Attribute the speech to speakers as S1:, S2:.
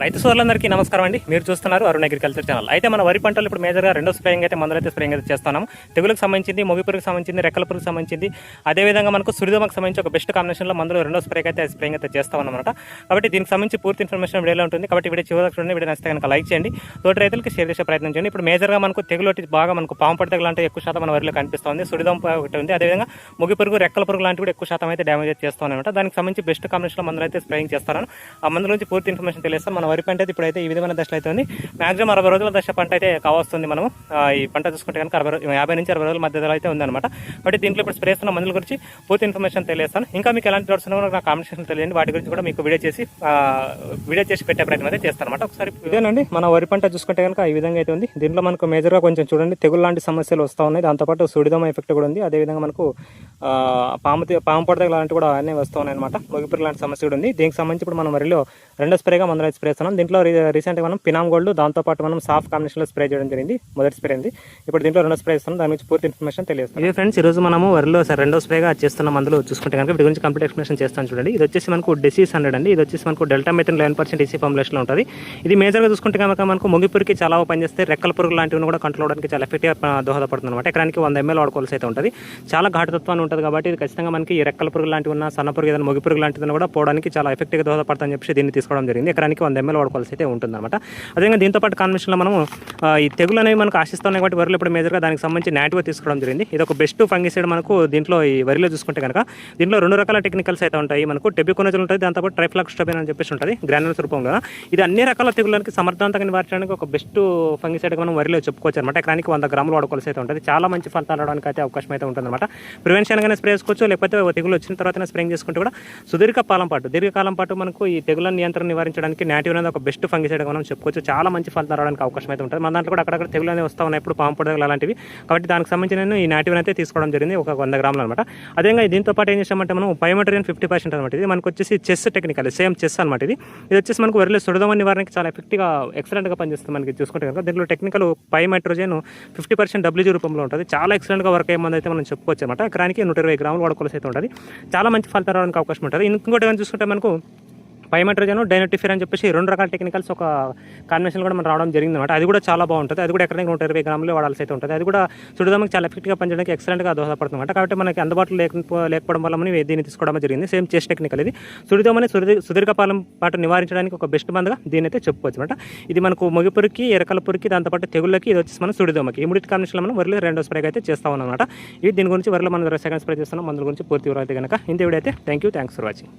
S1: రైతు సోదరులందరికీ నమస్కారం అండి. మీరు చూస్తున్నారు అరుణ్ అగ్రికల్చర్ ఛానల్. అయితే మన వరి పంటలు ఇప్పుడు మేజర్గా రెండో స్ప్రేయింగ్ అయితే మందులు అయితే స్ప్రేయింగ్ అయితే చేస్తున్నాం. తెగులకు సంబంధించింది మొగి పురుగుకు సంబంధించింది రెక్కల పురుగుకు సంబంధించింది. అదేవిధంగా మనకు సురిదమకు సంబంధించి ఒక బెస్ట్ కాంబినేషన్లో మందులు రెండో స్ప్రే అయితే స్ప్రేయింగ్ అయితే చేస్తాం అనమాట కాబట్టి దీనికి సంబంధించి పూర్తి ఇన్ఫర్మేషన్ వీడియోలో ఉంటుంది. కాబట్టి వీడియో చివరికి చూడండి. వీడియో నచ్చితే కనుక లైక్ చేయండి. తోటి రైతులకి షేర్ చేసే ప్రయత్నం చేయండి. ఇప్పుడు మేజర్గా మనకు తెగులు ఒకటి బాగా మనకు పాము పడి తెగులు అంటే ఎక్కువ శాతం మన వరిలో కనిపిస్తుంది. సురిదం ఒకటి ఉంది. అదేవిధంగా మొగి పురుగు రెక్కల పురుగు లాంటివి కూడా ఎక్కువ శాతం అయితే డ్యామేజ్ చేస్తాం అనమాట దానికి సంబంధించి బెస్ట్ కాంబినేషన్లో మందులు అయితే స్ప్రేయింగ్ చేస్తాను. ఆ మందుల నుంచి పూర్తి ఇన్ఫర్మేషన్ తెలియస్తాను మన వరి పంట అయితే ఇప్పుడైతే ఈ విధమైన దశలో అయితే ఉంది. మాక్సిమం అరవై రోజుల దశ పంట అయితే కావస్తుంది మనము. ఈ పంట చూసుకుంటే కనుక అరవై యాభై నుంచి అరవై రోజుల మధ్యలో అయితే ఉందన్నమాట. బట్ దీంట్లో ఇప్పుడు స్ప్రే చేస్తున్న మందుల గురించి పూర్తి ఇన్ఫర్మేషన్ తెలియస్తాను ఇంకా మీకు ఎలాంటి డౌట్స్ ఉన్నా నాకు కామెంట్ తెలియండి వాటి గురించి కూడా మీకు వీడియో చేసి వీడియో చేసి పెట్టే ప్రయత్నం అయితే చేస్తాను అనమాట ఒకసారి ఇదేనండి. మన వరి పంట చూసుకుంటే కనుక ఈ విధంగా అయితే ఉంది. దీంట్లో మనకు మేజర్గా కొంచెం చూడండి తెగులు లాంటి సమస్యలు వస్తూ ఉన్నాయి. దాంతోపాటు సుడిదమ ఎఫెక్ట్ కూడా ఉంది. అదేవిధంగా మనకు పాము పాము పడత లాంటివి కూడా అన్నీ వస్తూ ఉన్నాయి అనమాట మొగిపిరి లాంటి సమస్య కూడా ఉంది. దీనికి సంబంధించి ఇప్పుడు మనం వరిలో రెండో స్ప్రేగా మందులు స్ప్రే చేస్తున్నాం. దీంట్లో రీసెంట్గా మనం పినామ్ గోల్డ్ దాంతోపాటు మనం సాఫ్ కాంబినేషన్లో స్ప్రే చేయడం జరిగింది. మొదటి స్ప్రే అయింది ఇప్పుడు దీంట్లో రెండో స్ప్రే ఇస్తున్నాం దాని గురించి పూర్తి ఇన్ఫర్మేషన్ తెలియదు ఇది ఫ్రెండ్స్ ఈరోజు మనము వరిలో సార్ రెండో స్ప్రేగా చేస్తున్నాం. అందులో చూసుకుంటే కనుక వీటి గురించి కంప్లీట్ ఎక్స్ప్లెనేషన్ చేస్తాను చూడండి. ఇది వచ్చేసి మనకు డెసీస్ హండ్రెడ్ అండి. ఇది వచ్చేసి మనకు deltamethrin eleven percent EC ఫార్ములేషన్లో ఉంటుంది. ఇది మేజర్గా చూసుకుంటే కనుక మనకు ముగిపురికి చాలా పనిచేస్తే రెక్కల పురుగు లాంటివి కూడా కంట్రోల్ అవడానికి చాలా ఎఫెక్ట్గా దోహదపడుతుంది అనమాట ఎకరానికి వంద ఎంఎల్ వాడుకోవాల్సి అయితే ఉంటుంది. చాలా ఘాటుతత్వాన్ని ఉంటుంది కాబట్టి ఇది ఖచ్చితంగా మనకి ఈ రెక్కల పురుగు లాంటివి ఉన్న సన్న పురుగు ఏదైనా మొగి పురుగు లాంటిది కూడా పోవడానికి చాలా ఎఫెక్ట్గా దోహదపడుతుందని చెప్పి దీన్ని తీసుకోవడం జరిగింది. ఎకరానికి వంద ఎంఎల్ వాడుకోవాల్సి అయితే ఉంటుందన్నమాట. అదేవిధంగా దీంతో పాటు కాంబినేషన్లో మనము ఈ తెగులు అనేవి మనకు ఆశిస్తున్నాయి కాబట్టి వరిలో ఇప్పుడు మేజర్గా దానికి సంబంధించి నాటివ్గా తీసుకోవడం జరిగింది. ఇది ఒక బెస్ట్ ఫంగిసైడ్ మనకు దీంట్లో ఈ వరిలో చూసుకుంటే కనుక దీంట్లో రెండు రకాల టెక్నికల్స్ అయితే ఉంటాయి. మనకు టెబికోనజల్ ఉంటుంది దాంతోపాటు ట్రైఫ్లాక్స్టోబిన్ అని చెప్పేసి ఉంటుంది. గ్రాన్యుల్స్ రూపంలో. ఇది అన్ని రకాల తెగులకి సమర్థవంతంగా నివారించడానికి ఒక బెస్ట్ ఫంగిసైడ్ మనం వరిలో చెప్పుకోవచ్చు అనమాట ఎకరానికి వంద గ్రాములు వాడుకోవాల్సి అయితే ఉంటుంది. చాలా మంచి ఫలితాలు రావడానికి అయితే అవకాశం అయితే ఉంటుంది అనమాట ప్రివెన్షన్గానే స్ప్రే చేసుకోవచ్చు. లేకపోతే తెగులు వచ్చిన తర్వాత స్ప్రేయింగ్ చేసుకుంటే కూడా సుదీర్ఘ కాలం పాటు దీర్ఘకాలం పాటు మనకు ఈ తెగుల నియంత్రణ నివారించడానికి నాటివ్ అనేది ఒక బెస్ట్ ఫంగిసైడ్ మనం చెప్పుకోవచ్చు. చాలా మంచి ఫలితం రావడానికి అవకాశం అయితే ఉంటుంది. మన దాంట్లో కూడా అక్కడక్కడ తెగులు అనేది వస్తూ ఉన్నాయి ఇప్పుడు పాము పొడగలు అలాంటివి. కాబట్టి దానికి సంబంధించి నేను ఈ నాటివ్ అయితే తీసుకోవడం జరిగింది. ఒక వంద గ్రాములు అనమాట అదేవిధంగా దీంతో పాటు ఏం చేసామంటే మనం బయోమెట్రియన్ ఫిఫ్టీ పర్సెంట్ అనమాట ఇది మనకు వచ్చేసి చెస్ టెక్నికల్ సేమ్ చెస్ అనమాట ఇది. ఇది వచ్చేసి మనకు వరిలో సుడదమ నివారణకి చాలా ఎఫెక్ట్గా ఎక్సలెంట్గా పనిచేస్తుంది మనకి చూసుకుంటే కనుక. దీంట్లో technical pymetrozine fifty percent WG రూపంలో ఉంటుంది. చాలా ఎక్సలెంట్గా వర్క్ అయ్యే అయితే మనం చెప్పుకోవచ్చు అనమాట ఎకరానికి నూట ఇరవై గ్రాములు వాడుకోవాల్సి అయితే ఉంటుంది. చాలా మంచి ఫలితం రావడానికి అవకాశం ఉంటుంది. ఇంకోటి కానీ చూసుకుంటే మనకు పైమెట్రోజన్ డైనోటిఫిర్ అని చెప్పేసి రెండు రకాల టెక్నికల్స్ ఒక కాంబినేషన్ కూడా మనం రావడం జరిగింది అనమాట అది కూడా చాలా బాగుంటుంది. అది కూడా ఎకరానికి నూట ఇరవై గ్రాములు వాడాల్సి అయితే ఉంటుంది. అది కూడా చూడడానికి చాలా ఎఫెక్ట్గా పనిచేయడానికి ఎక్సలెంట్గా దోహదపడుతుంది అనమాట కాబట్టి మనకి అందుబాటులో లేకపో లేకపోవడం వల్ల మనం దీన్ని తీసుకోవడం జరిగింది. సేమ్ చేసి టెక్నికల్ ఇది. సుడిదమని సుదీ సుదీర్ఘకాలం పాటు నివారించడానికి ఒక బెస్ట్ మందుగా దీన్ని అయితే చెప్పుకోవచ్చు అనమాట ఇది మనకు మొగిపురికి ఎరకల పురికి దాంతోపాటు తెగుళ్ళకి ఇది వచ్చేసి మనం సుడిదోమకి ఈ మూడింటి కాన్వెన్షన్ మనం వరిలో రెండో స్ప్రేగా అయితే చేస్తాం అనమాట ఇది దీని గురించి వరిలో మనం సెకండ్ స్ప్రే చేస్తున్నాం. మందుల గురించి పూర్తి వివరాలు అయితే కనుక ఇంత వీడియో అయితే. Thank you thanks for watching